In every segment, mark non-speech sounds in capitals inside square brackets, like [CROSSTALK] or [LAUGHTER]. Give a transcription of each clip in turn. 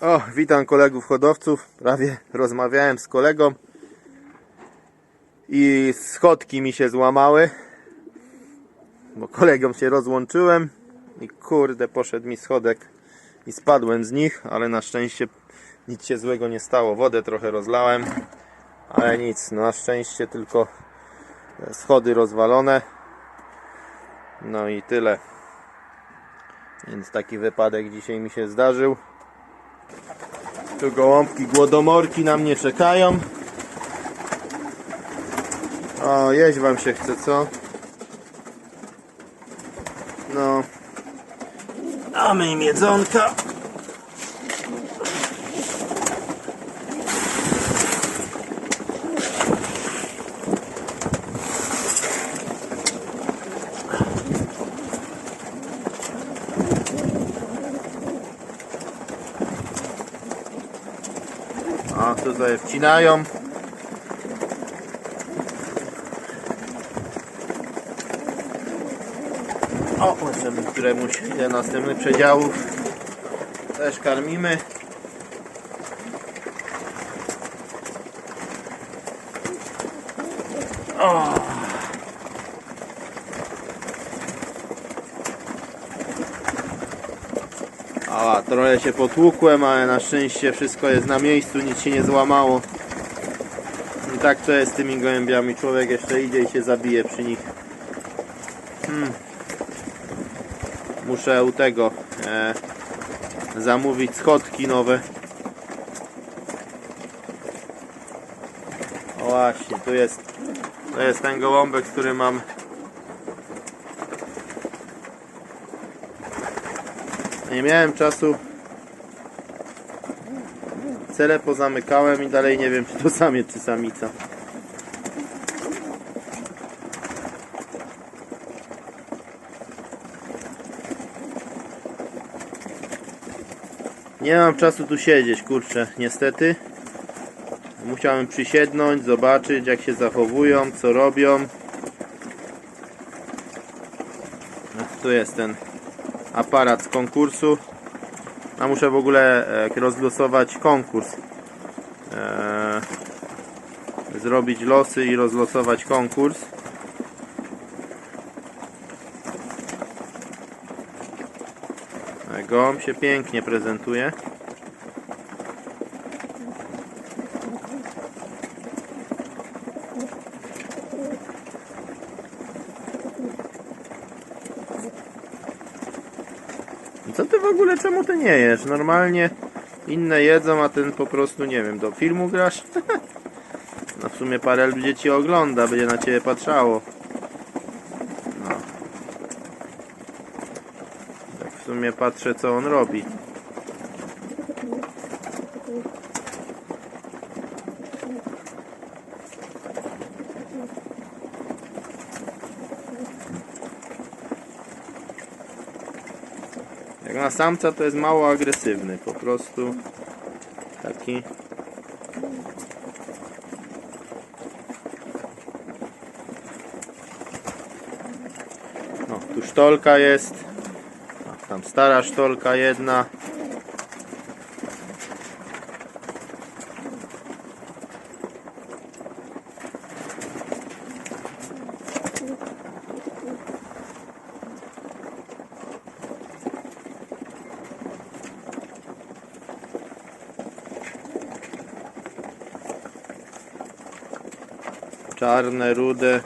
O, witam kolegów hodowców. Prawie rozmawiałem z kolegą i schodki mi się złamały, bo kolegom się rozłączyłem i kurde poszedł mi schodek i spadłem z nich, ale na szczęście nic się złego nie stało. Wodę trochę rozlałem, ale nic, na szczęście tylko schody rozwalone. No i tyle. Więc taki wypadek dzisiaj mi się zdarzył. Tu gołąbki głodomorki na mnie czekają. O, jeść wam się chce, co? No. Damy im jedzonka. A tutaj wcinają. O, możemy któremuś jeden następny przedziałów też karmimy. O. A, trochę się potłukłem, ale na szczęście wszystko jest na miejscu, nic się nie złamało. I tak to jest z tymi gołębiami. Człowiek jeszcze idzie i się zabije przy nich. Hmm. Muszę u tego e, zamówić schodki nowe. O właśnie, tu jest, to jest ten gołąbek, który mam Nie miałem czasu. Cele pozamykałem i dalej nie wiem czy to samiec czy samica. Nie mam czasu tu siedzieć, kurczę, niestety. Musiałem przysiednąć, zobaczyć jak się zachowują, co robią. No, Tu jest ten aparat z konkursu. A muszę w ogóle e, rozlosować konkurs. E, zrobić losy i rozlosować konkurs. E, Gołąb się pięknie prezentuje. Co ty w ogóle, czemu ty nie jesz? Normalnie inne jedzą, a ten po prostu, nie wiem, do filmu grasz? [LAUGHS] No w sumie parę ludzi ci ogląda, będzie na ciebie patrzało. No. Tak w sumie patrzę, co on robi. Na samca to jest mało agresywny, po prostu taki No, tu sztolka jest. Tam stara sztolka jedna. Czarne, rude.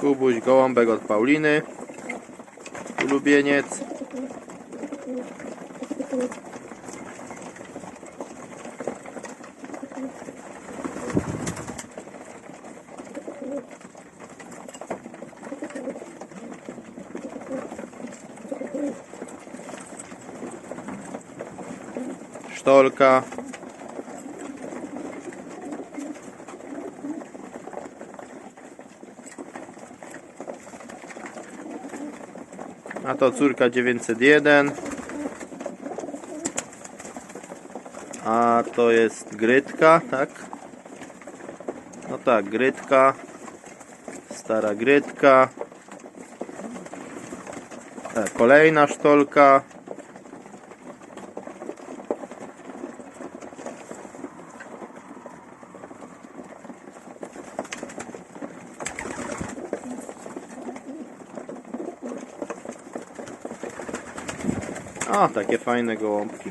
Kubuś gołąbek od Pauliny. Ulubieniec. Sztolka. A to córka 901. A to jest grytka, tak? No tak, grytka. Stara grytka. E, Kolejna sztolka. O, takie fajne gołąbki.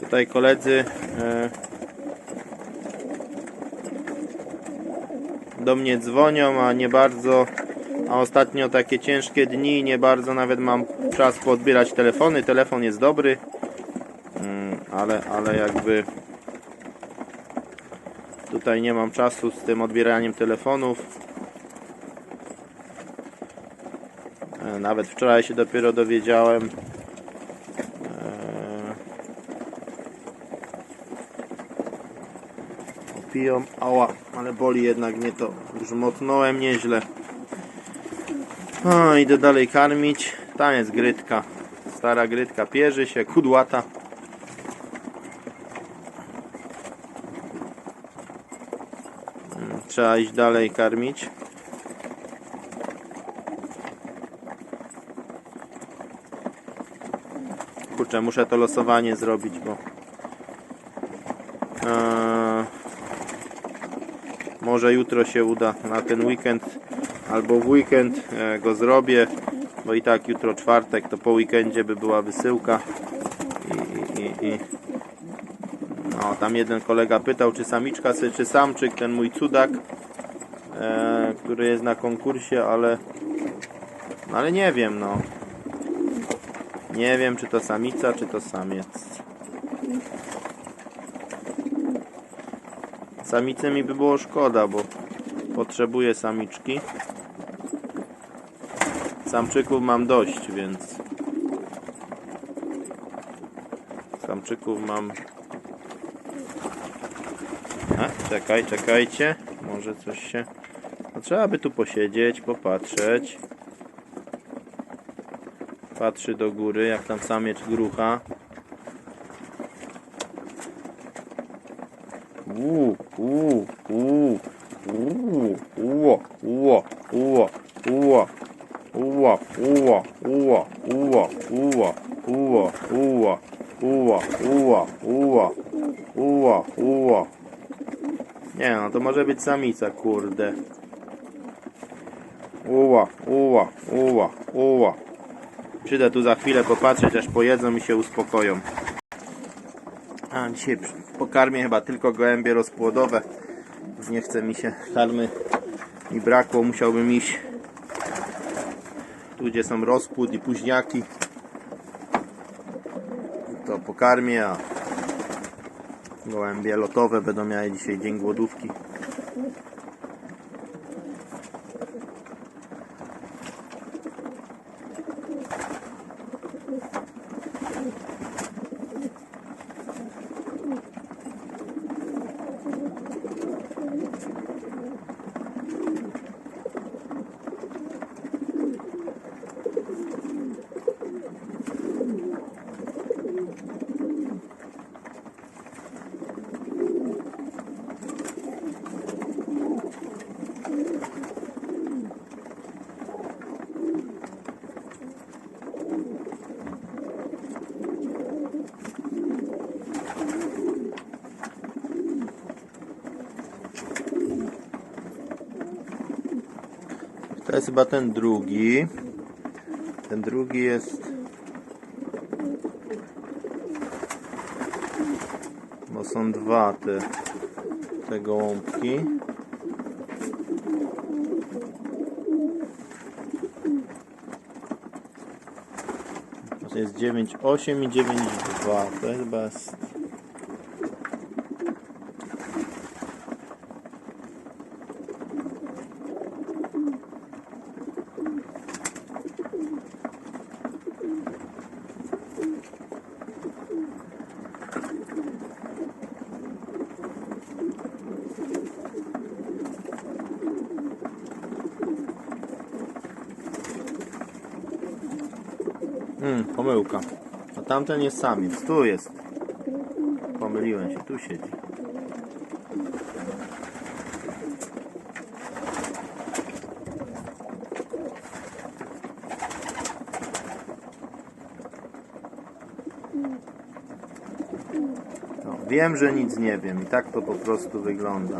Tutaj koledzy e, do mnie dzwonią, a nie bardzo, a ostatnio takie ciężkie dni, nie bardzo nawet mam czas podbierać telefony. Telefon jest dobry, mm, ale, ale jakby tutaj nie mam czasu z tym odbieraniem telefonów. E, Nawet wczoraj się dopiero dowiedziałem. e, Piją, ała, ale boli jednak mnie to. Już motnąłem nieźle. O, idę dalej karmić. Tam jest grytka. Stara grytka pierzy się, kudłata. Trzeba iść dalej karmić. Kurczę, muszę to losowanie zrobić, bo... Eee, może jutro się uda na ten weekend albo w weekend e, go zrobię, bo i tak jutro czwartek, to po weekendzie by była wysyłka. I, i, i no, tam jeden kolega pytał czy samiczka czy samczyk, ten mój cudak e, który jest na konkursie, ale no, ale nie wiem no. Nie wiem czy to samica, czy to samiec. Samicy mi by było szkoda, bo potrzebuję samiczki. Samczyków mam dość, więc samczyków mam. A, czekaj, czekajcie. Może coś się. No, trzeba by tu posiedzieć, popatrzeć. Patrzy do góry, jak tam samiecz grucha. Uuu, uuu, uuu, uuu, uło, uło, uło, uło, uło, uło, uło, uło, uło, uło, uło, uło, uło, uło, uło, uło. Nie no, to może być samica, kurde. Uła, uła, uła, uła. Przyjdę tu za chwilę popatrzeć, aż pojedzą i się uspokoją. A dzisiaj pokarmię chyba tylko gołębie rozpłodowe. Nie chce mi się karmy mi brakło, musiałbym iść tu gdzie są rozpłód i późniaki. To pokarmię, a gołębie lotowe będą miały dzisiaj dzień głodówki. To jest chyba ten drugi. Ten drugi jest. Bo są dwa te, te gołąbki. To jest 9,8 i 9,2. To jest chyba Pomyłka. A tamten jest samiec. Tu jest. Pomyliłem się, tu siedzi. No, wiem, że nic nie wiem i tak to po prostu wygląda.